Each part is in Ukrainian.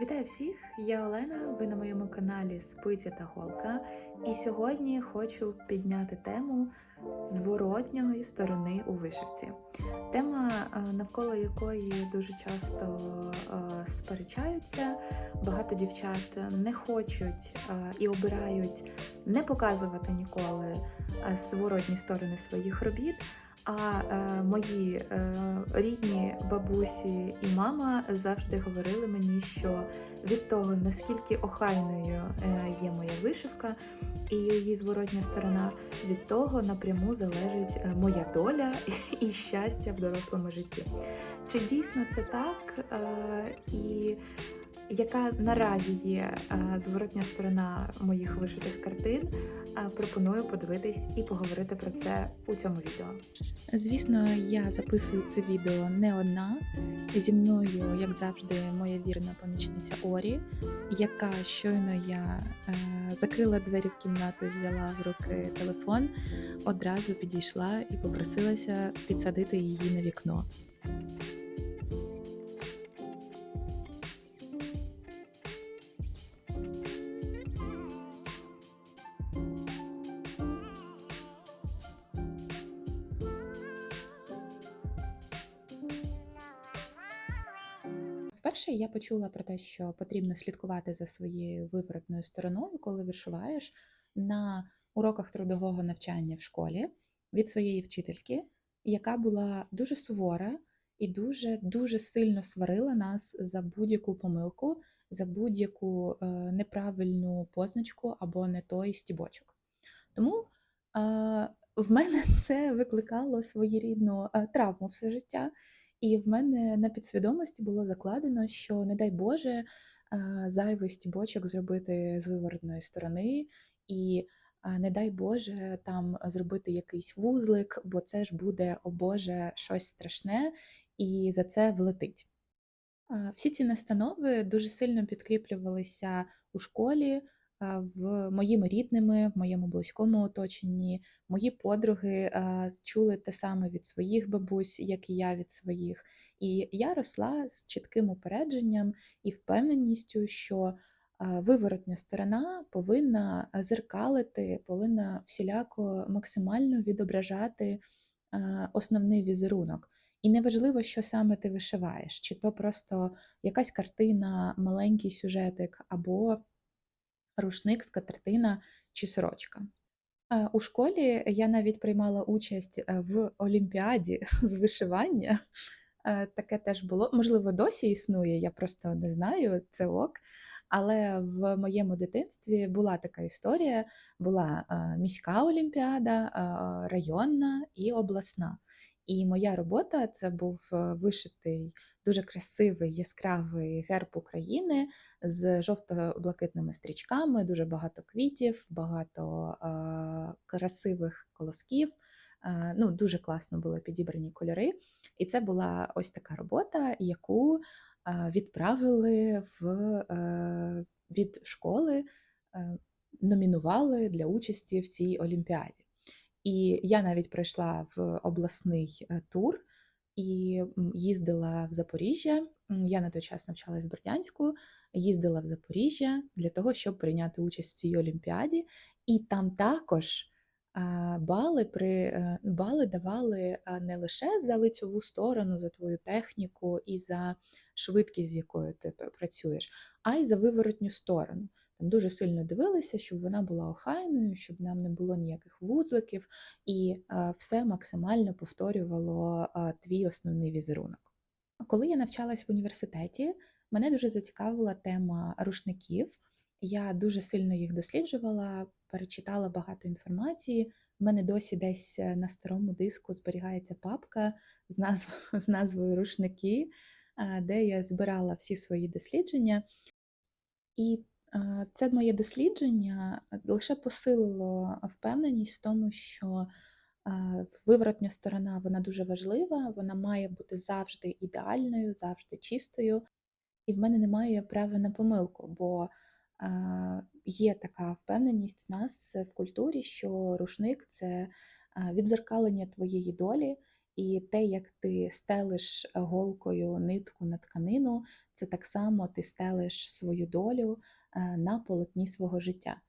Вітаю всіх! Я Олена. Ви на моєму каналі Спиця та Голка. І сьогодні хочу підняти тему зворотньої сторони у вишивці. Тема, е, навколо якої дуже часто е, сперечаються. Багато дівчат не хочуть е, і обирають не показувати ніколи зворотні сторони своїх робіт. А е, мої е, рідні бабусі і мама завжди говорили мені, що від того, наскільки охайною е, є моя вишивка і її зворотня сторона, від того напряму залежить е, моя доля і щастя в дорослому житті. Чи дійсно це так? Е, і яка наразі є е, зворотня сторона моїх вишитих картин? Е, Пропоную подивитись і поговорити про це у цьому відео. Звісно, я записую це відео не одна. Зі мною, як завжди, моя вірна помічниця Орі, яка щойно я е, закрила двері в кімнату взяла в руки телефон, одразу підійшла і попросилася підсадити її на вікно. Вперше я почула про те, що потрібно слідкувати за своєю виворотною стороною, коли вишиваєш на уроках трудового навчання в школі від своєї вчительки, яка була дуже сувора і дуже дуже сильно сварила нас за будь-яку помилку, за будь-яку е, неправильну позначку або не той стібочок. Тому е, в мене це викликало своєрідну е, травму все життя. І в мене на підсвідомості було закладено, що, не дай Боже, зайвий стібочок зробити з виворотної сторони, і не дай Боже там зробити якийсь вузлик, бо це ж буде, о Боже, щось страшне, і за це влетить. Всі ці настанови дуже сильно підкріплювалися у школі, в моїми рідними, в моєму близькому оточенні. Мої подруги чули те саме від своїх бабусь, як і я від своїх. І я росла з чітким упередженням і впевненістю, що виворотня сторона повинна зеркалити, повинна всіляко максимально відображати основний візерунок. І неважливо, що саме ти вишиваєш, чи то просто якась картина, маленький сюжетик, або рушник, скатертина чи сорочка. Е, У школі я навіть приймала участь е, в олімпіаді з вишивання. Е, Таке теж було. Можливо, досі існує, я просто не знаю, це ок. Але в моєму дитинстві була така історія: була міська олімпіада, районна і обласна. І моя робота це був е, вишитий дуже красивий яскравий герб України з жовто-блакитними стрічками, дуже багато квітів, багато е, красивих колосків. Е, ну, дуже класно були підібрані кольори. І це була ось така робота, яку е, відправили в, е, від школи, е, номінували для участі в цій олімпіаді. І я навіть пройшла в обласний е, тур і їздила в Запоріжжя. Я на той час навчалась в Бердянську, їздила в Запоріжжя для того, щоб прийняти участь в цій олімпіаді. І там також бали, при, е, бали давали не лише за лицьову сторону, за твою техніку і за швидкість, з якою ти працюєш, а й за виворотню сторону. Там дуже сильно дивилися, щоб вона була охайною, щоб нам не було ніяких вузликів, і все максимально повторювало твій основний візерунок. Коли я навчалась в університеті, мене дуже зацікавила тема рушників. Я дуже сильно їх досліджувала, перечитала багато інформації. У мене досі десь е, на старому диску зберігається папка з, назв... з назвою Рушники, е, де я збирала всі свої дослідження. І е, це моє дослідження лише посилило впевненість в тому, що виворотня сторона вона дуже важлива, вона має бути завжди ідеальною, завжди чистою, і в мене немає права на помилку, бо є така впевненість в нас в культурі, що рушник це е, відзеркалення твоєї долі, І те, як ти стелиш голкою нитку на тканину, це так само ти стелиш свою долю е, на полотні свого життя.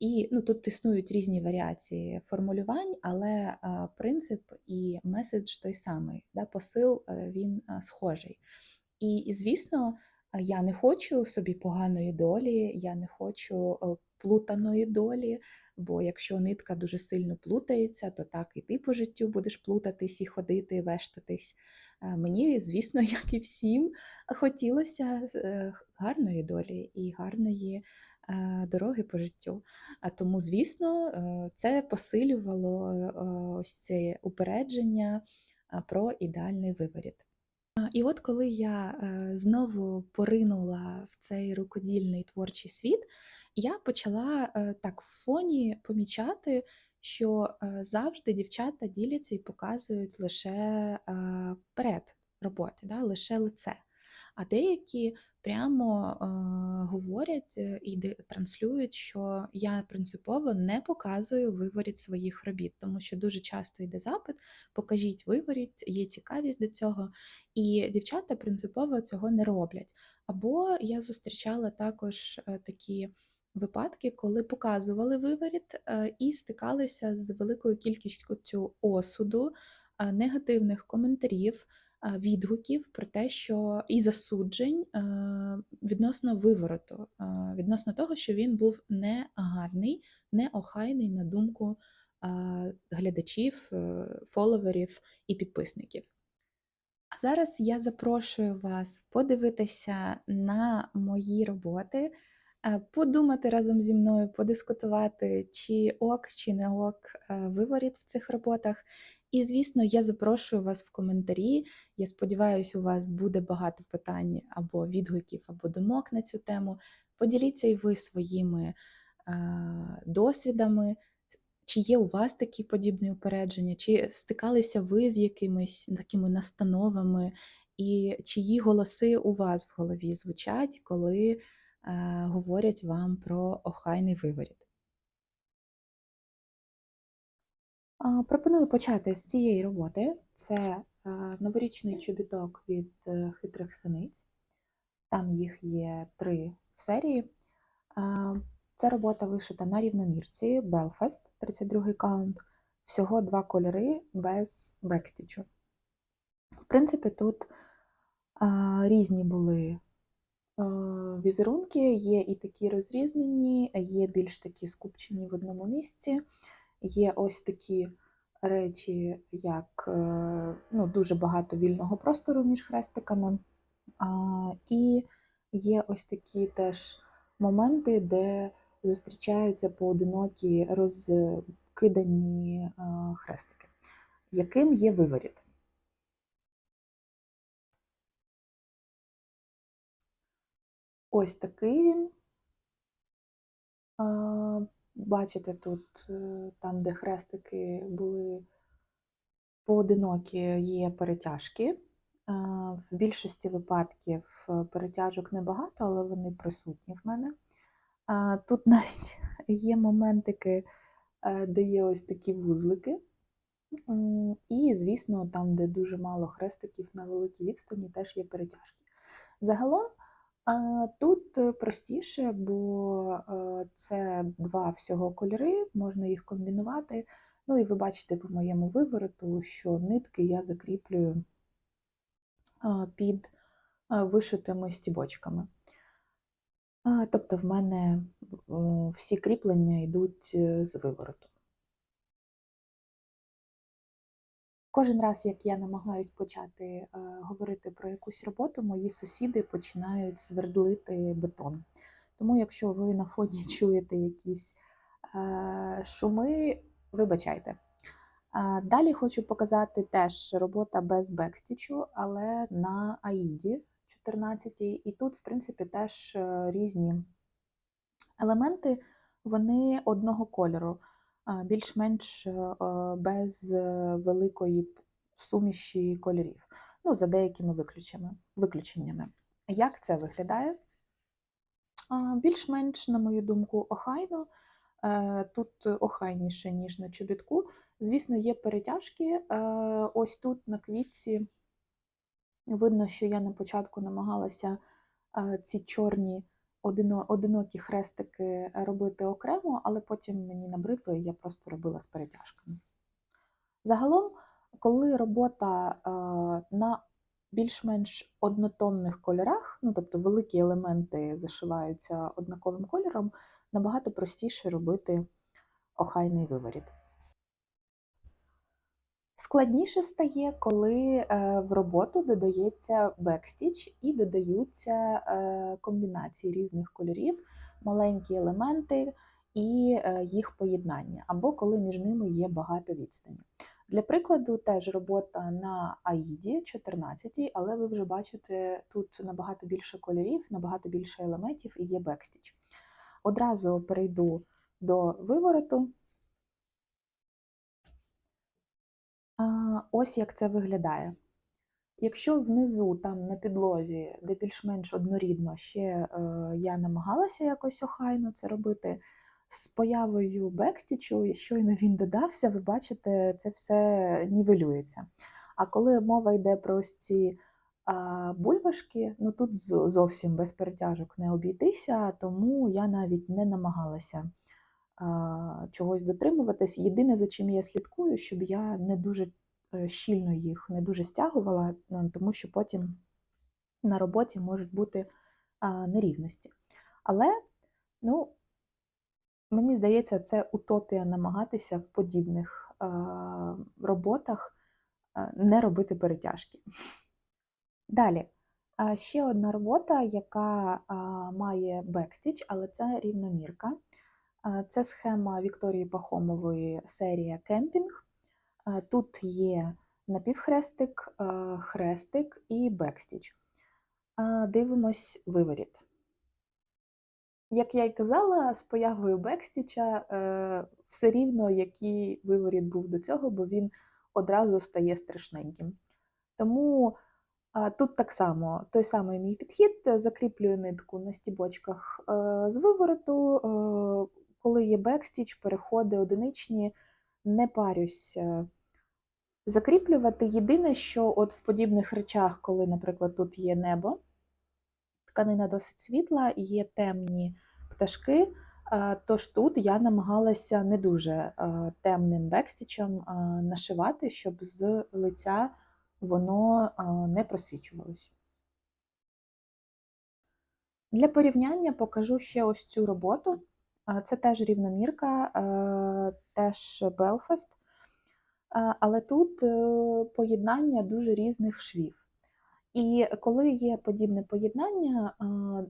І ну, тут існують різні варіації формулювань, але принцип і меседж той самий, да, посил е, він схожий. І, звісно, я не хочу собі поганої долі, я не хочу е, плутаної долі, бо якщо нитка дуже сильно плутається, то так і ти по життю будеш плутатись і ходити, вештатись. Е, Мені, звісно, як і всім, хотілося е, гарної долі і гарної е, дороги по життю. А тому, звісно, це посилювало ось це упередження про ідеальний виворіт. І от коли я е, знову поринула в цей рукодільний творчий світ, я почала е, так в фоні помічати, що е, завжди дівчата діляться і показують лише перед роботи, да, лише лице. А деякі прямо е, говорять і транслюють, що я принципово не показую виворіт своїх робіт, тому що дуже часто йде запит, покажіть виворіт, є цікавість до цього. І дівчата принципово цього не роблять. Або я зустрічала також е, такі випадки, коли показували виворіт е, і стикалися з великою кількістю осуду, е, негативних коментарів, відгуків про те, що і засуджень е, відносно вивороту, е, відносно того, що він був не гарний, не охайний на думку е, глядачів, е, фоловерів і підписників. А зараз я запрошую вас подивитися на мої роботи, е, подумати разом зі мною, подискутувати, чи ок, чи не ок е, виворіт в цих роботах. І, звісно, я запрошую вас в коментарі. Я сподіваюся, у вас буде багато питань або відгуків, або думок на цю тему. Поділіться і ви своїми е, досвідами, чи є у вас такі подібні упередження, чи стикалися ви з якимись такими настановами, і чиї голоси у вас в голові звучать, коли е, говорять вам про охайний виворіт? Пропоную почати з цієї роботи. Це е, новорічний чобіток від е, хитрих синиць. Там їх є три в серії. Ця робота вишита на рівномірці Belfast, 32 каунт. Всього два кольори без бекстічу. В принципі, тут різні були візерунки, є і такі розрізнені, є більш такі скупчені в одному місці. Є ось такі речі, як е, ну, дуже багато вільного простору між хрестиками. І є ось такі теж моменти, де зустрічаються поодинокі розкидані е, хрестики, яким є виворіт. Ось такий він. Бачите, тут, е, там, де хрестики були поодинокі, є перетяжки. В більшості випадків е, перетяжок небагато, але вони присутні в мене. Тут навіть є моментики, е, де є ось такі вузлики. І, звісно, там, де дуже мало хрестиків на великій відстані, теж є перетяжки. Загалом тут е, простіше, бо е, це два всього кольори, можна їх комбінувати. Ну і ви бачите по моєму вивороту, що нитки я закріплюю під вишитими стібочками. Тобто в мене всі кріплення йдуть е, з вивороту. Кожен раз, як я намагаюсь почати е, говорити про якусь роботу, мої сусіди починають свердлити бетон. Тому, якщо ви на фоні чуєте якісь е, шуми, вибачайте. А, Далі хочу показати теж робота без бекстічу, але на Аїді 14. І тут, в принципі, теж е, різні елементи, вони одного кольору, більш-менш е, без е, великої суміші кольорів. Ну, за деякими виключеннями. Як це виглядає? Більш-менш, на мою думку, охайно. Е, Тут охайніше, ніж на чобітку. Звісно, є перетяжки. Ось тут на квітці видно, що я на початку намагалася ці чорні одинокі хрестики робити окремо, але потім мені набридло і я просто робила з перетяжками. Загалом, коли робота е, на більш-менш однотонних кольорах, ну тобто великі елементи зашиваються однаковим кольором, набагато простіше робити охайний виворіт. Складніше стає, коли е, в роботу додається бекстіч і додаються е, комбінації різних кольорів, маленькі елементи і е, їх поєднання, або коли між ними є багато відстані. Для прикладу, теж робота на Аїді 14, але ви вже бачите, тут набагато більше кольорів, набагато більше елементів і є бекстіч. Одразу перейду до вивороту. А, Ось як це виглядає. Якщо внизу, там на підлозі, де більш-менш однорідно, ще е, я намагалася якось охайно це робити, з появою бекстічу, щойно він додався, ви бачите, це все нівелюється. А коли мова йде про ось ці бульбашки, ну тут зовсім без перетяжок не обійтися, тому я навіть не намагалася чогось дотримуватись. Єдине, за чим я слідкую, щоб я не дуже е, щільно їх не дуже стягувала, е, тому що потім на роботі можуть бути нерівності. Але, ну, мені здається, це утопія намагатися в подібних роботах не робити перетяжки. Далі. Ще одна робота, яка має бекстіч, але це рівномірка. Це схема Вікторії Пахомової серія Кемпінг. Тут є напівхрестик, хрестик і бекстіч. Дивимось виворіт. Як я й казала, з появою бекстіча е, все рівно, який виворіт був до цього, бо він одразу стає страшненьким. Тому тут так само той самий мій підхід, закріплюю нитку на стібочках е, з вивороту, е, коли є бекстіч, переходи одиничні, не парюсь закріплювати. Єдине, що от в подібних речах, коли, наприклад, тут є небо, тканина досить світла, є темні пташки, тож тут я намагалася не дуже темним бекстічем нашивати, щоб з лиця воно не просвічувалось. Для порівняння покажу ще ось цю роботу. Це теж рівномірка, е, теж Белфаст, Е, але тут е, поєднання дуже різних швів. І коли є подібне поєднання,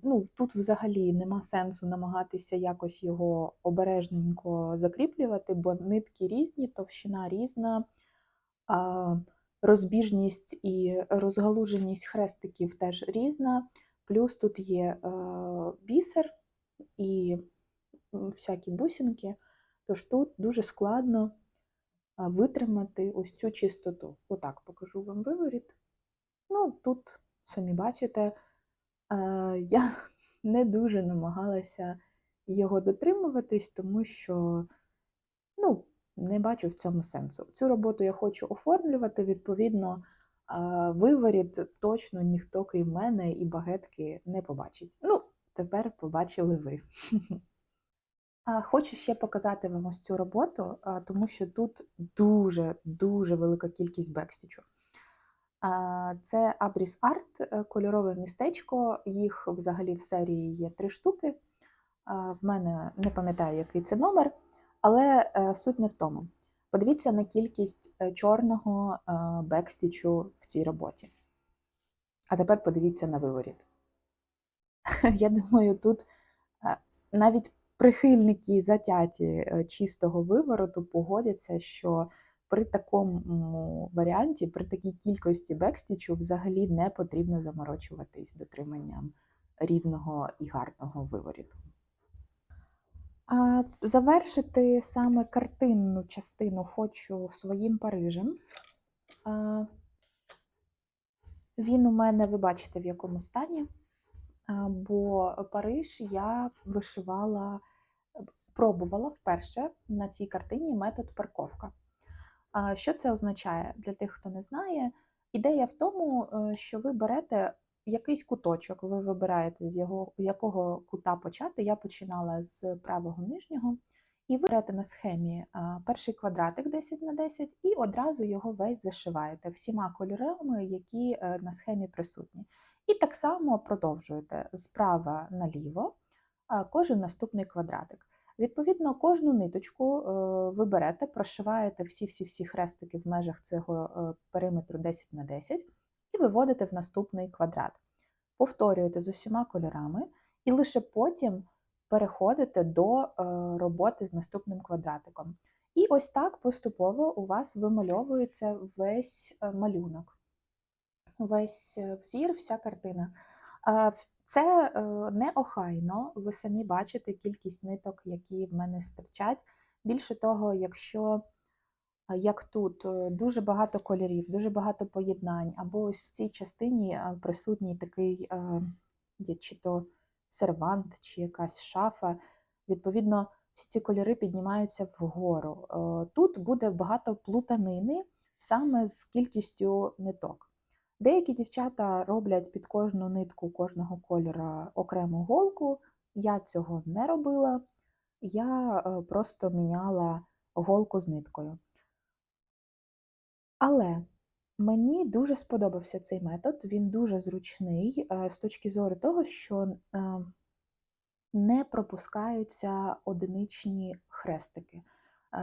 ну тут взагалі нема сенсу намагатися якось його обережненько закріплювати, бо нитки різні, товщина різна, розбіжність і розгалуженість хрестиків теж різна. Плюс тут є бісер і всякі бусинки, тож тут дуже складно витримати ось цю чистоту. Отак покажу вам виворіт. Ну, тут, самі бачите, я не дуже намагалася його дотримуватись, тому що ну, не бачу в цьому сенсу. Цю роботу я хочу оформлювати, відповідно, виворіт точно ніхто, крім мене, і багетки не побачить. Ну, тепер побачили ви. Хочу ще показати вам ось цю роботу, тому що тут дуже-дуже велика кількість бекстічу. Це Abris Art, е, кольорове містечко. Їх взагалі в серії є три штуки. В мене не пам'ятаю, який це номер, але е, суть не в тому. Подивіться на кількість е, чорного бекстічу в цій роботі. А тепер подивіться на виворіт. Я думаю, тут навіть прихильники затяті е, чистого вивороту погодяться, що при такому варіанті, при такій кількості бекстічу взагалі не потрібно заморочуватись дотриманням рівного і гарного виворіту. А завершити саме картинну частину хочу своїм Парижем. Він у мене, ви бачите, в якому стані, бо Париж я вишивала, пробувала вперше на цій картині метод парковка. Що це означає для тих, хто не знає? Ідея в тому, е, що ви берете якийсь куточок, ви вибираєте, з його, якого кута почати. Я починала з правого нижнього. І ви берете на схемі перший квадратик 10 на 10 і одразу його весь зашиваєте всіма кольорами, які е, на схемі присутні. І так само продовжуєте справа наліво кожен наступний квадратик. Відповідно, кожну ниточку е, ви берете, прошиваєте всі-всі-всі хрестики в межах цього е, периметру 10 на 10 і виводите в наступний квадрат. Повторюєте з усіма кольорами, і лише потім переходите до е, роботи з наступним квадратиком. І ось так поступово у вас вимальовується весь малюнок, весь взір, вся картина. Е, Це е, не охайно, ви самі бачите кількість ниток, які в мене стирчать. Більше того, якщо як тут е, дуже багато кольорів, дуже багато поєднань, або ось в цій частині е, присутній такий е, чи то сервант, чи якась шафа. Відповідно, всі ці кольори піднімаються вгору. Е, Тут буде багато плутанини саме з кількістю ниток. Деякі дівчата роблять під кожну нитку кожного кольора окрему голку. Я цього не робила. Я е, просто міняла голку з ниткою. Але мені дуже сподобався цей метод, він дуже зручний е, з точки зору того, що е, не пропускаються одиничні хрестики.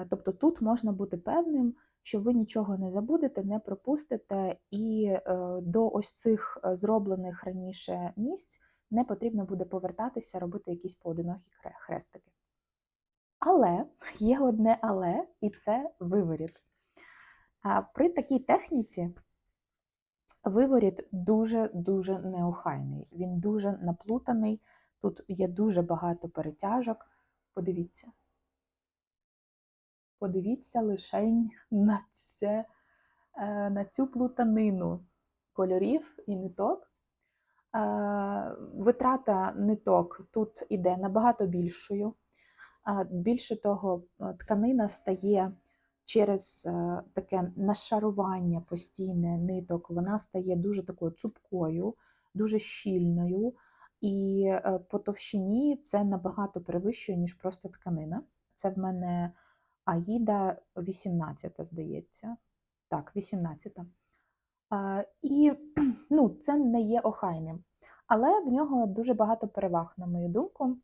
Тобто тут можна бути певним, що ви нічого не забудете, не пропустите, і е, до ось цих е, зроблених раніше місць не потрібно буде повертатися, робити якісь поодинокі хрестики. Але є одне але, і це виворіт. А при такій техніці виворіт дуже-дуже неохайний. Він дуже наплутаний. Тут є дуже багато перетяжок. Подивіться. Подивіться лишень на, це, е, на цю плутанину кольорів і ниток. Е, Витрата ниток тут іде набагато більшою. Більше того, е, тканина стає через е, таке нашарування постійне ниток, вона стає дуже такою цупкою, дуже щільною, і е, по товщині це набагато перевищує, ніж просто тканина. Це в мене Аїда 18, здається. Так, 18. А, І ну, це не є охайним. Але в нього дуже багато переваг, на мою думку.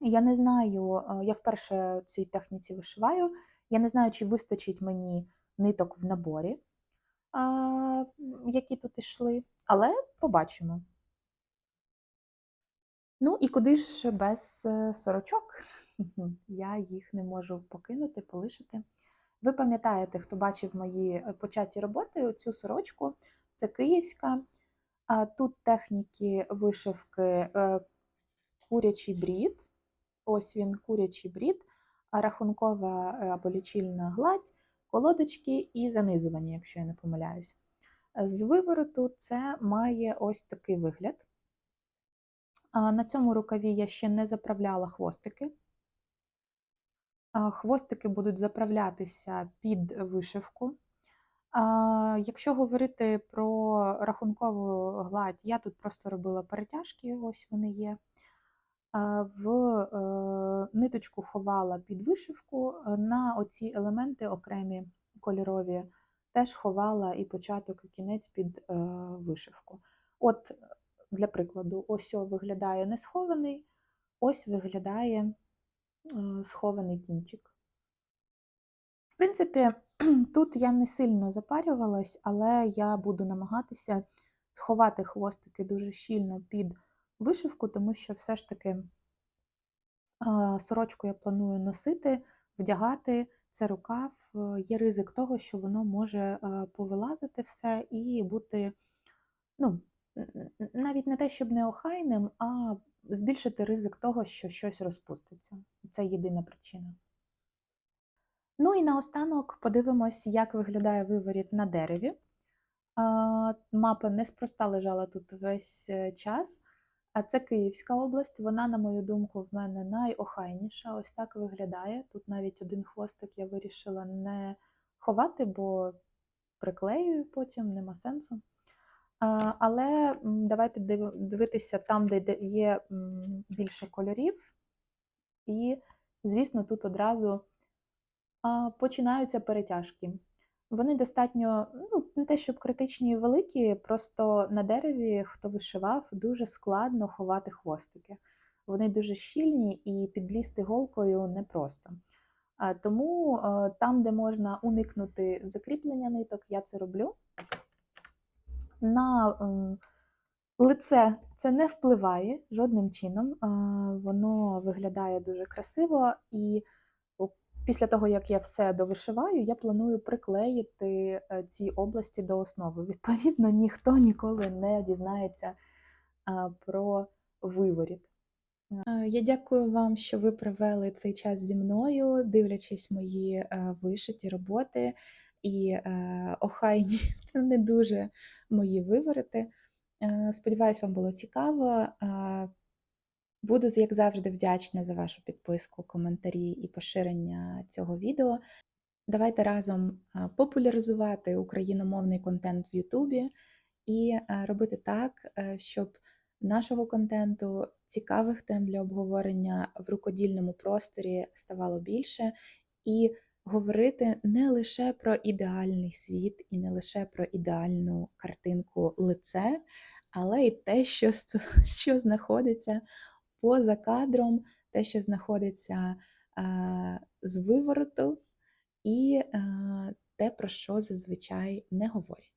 Я не знаю, я вперше цій техніці вишиваю. Я не знаю, чи вистачить мені ниток в наборі, які тут ішли, але побачимо. Ну і куди ж без е, сорочок? Я їх не можу покинути, полишити. Ви пам'ятаєте, хто бачив мої е, початі роботи, цю сорочку це київська. Тут техніки вишивки е, курячий брід. Ось він, курячий брід, рахункова е, або лічильна гладь, колодочки і занизування, якщо я не помиляюсь. З вивороту це має ось такий вигляд. На цьому рукаві я ще не заправляла хвостики. Хвостики будуть заправлятися під вишивку. Якщо говорити про рахункову гладь, я тут просто робила перетяжки, ось вони є. В е, ниточку ховала під вишивку, е, на оці елементи окремі кольорові теж ховала і початок, і кінець під е, вишивку. От, для прикладу, ось виглядає не схований, ось виглядає схований кінчик. В принципі, тут я не сильно запарювалась, але я буду намагатися сховати хвостики дуже щільно під вишивку, тому що все ж таки сорочку я планую носити, вдягати. Це рукав, е, є ризик того, що воно може е, повилазити все і бути, ну, навіть не те, щоб неохайним, а збільшити ризик того, що щось розпуститься. Це єдина причина. Ну і наостанок подивимось, як виглядає виворіт на дереві. Мапа неспроста лежала тут весь е, час. А це Київська область. Вона, на мою думку, в мене найохайніша. Ось так виглядає. Тут навіть один хвостик я вирішила не ховати, бо приклеюю потім, нема сенсу. Але давайте дивитися там, де де є більше кольорів. І, звісно, тут одразу починаються перетяжки. Вони достатньо, ну, не те, щоб критичні і великі, просто на дереві, хто вишивав, дуже складно ховати хвостики. Вони дуже щільні і підлізти голкою непросто. Тому е, там, де можна уникнути закріплення ниток, я це роблю. На ем, лице це не впливає жодним чином. Воно виглядає дуже красиво, і після того, як я все довишиваю, я планую приклеїти е, ці області до основи. Відповідно, ніхто ніколи не дізнається про виворіт. Е, Я дякую вам, що ви провели цей час зі мною, дивлячись мої е, вишиті роботи і е, охайні не дуже мої вивороти. Е, Сподіваюсь, вам було цікаво. Е, Буду, як завжди, вдячна за вашу підписку, коментарі і поширення цього відео. Давайте разом е, популяризувати україномовний контент в Ютубі і е, робити так, е, щоб нашого контенту, цікавих тем для обговорення в рукодільному просторі ставало більше, і говорити не лише про ідеальний світ і не лише про ідеальну картинку лице, але й те, що, що знаходиться поза кадром, те, що знаходиться е, з вивороту, і е, те, про що зазвичай не говорять.